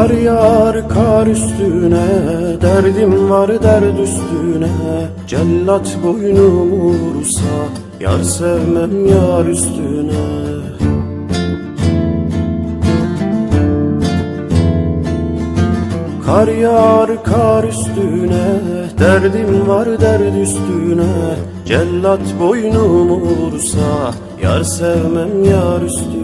Kar yağar kar üstüne Derdim var derd üstüne. Cellat boynumu vursa Yar sevmem yar üstüne. Kar yağar kar üstüne Derdim var derd üstüne. Cellat boynumu vursa Yar sevmem yar üstüne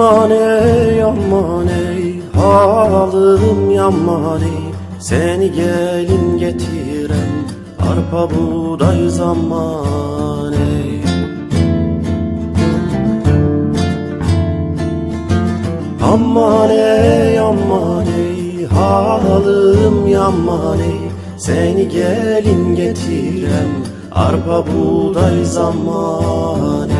Aman ey aman ey Halım yaman ey. Seni gelin getirem Arpa buğday zaman ey. Aman ey aman ey Halım yaman ey. Seni gelin getirem Arpa buğday zaman ey